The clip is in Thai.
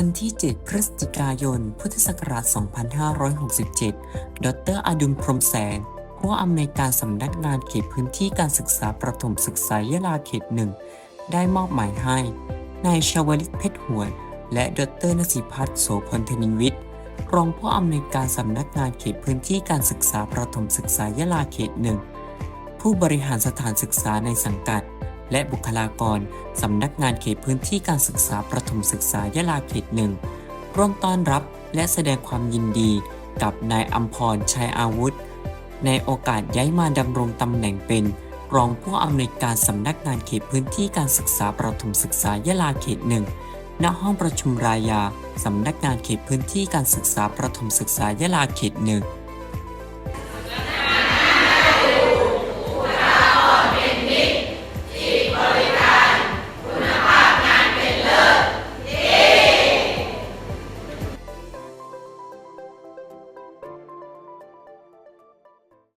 วันที่ 7 พฤศจิกายน พุทธศักราช 2567 ดรอดุลพรมแสง ผู้อำนวยการสำนักงานเขตพื้นที่การศึกษาประถมศึกษายะลาเขตหนึ่ง ได้มอบหมายให้ นายชาวลิตเพชรหวน และดรนสิพัฒน์โสพลธนินวิทย์ รองผู้อำนวยการสำนักงานเขตพื้นที่การศึกษาประถมศึกษายะลาเขตหนึ่ง ผู้บริหารสถานศึกษาในสังกัด และบุคลากรสำนักงานเขตพื้นที่การศึกษาประถมศึกษายะลาเขตหนึ่งร่วมต้อนรับและแสดงความยินดีกับนายอัมพรชัยอาวุธ ในโอกาสย้ายมาดำรงตำแหน่งเป็น รองผู้อำนวยการสำนักงานเขตพื้นที่การศึกษาประถมศึกษายะลาเขตหนึ่งณห้องประชุมรายาสำนักงานเขตพื้นที่การศึกษาประถมศึกษายะลาเขตหนึ่ง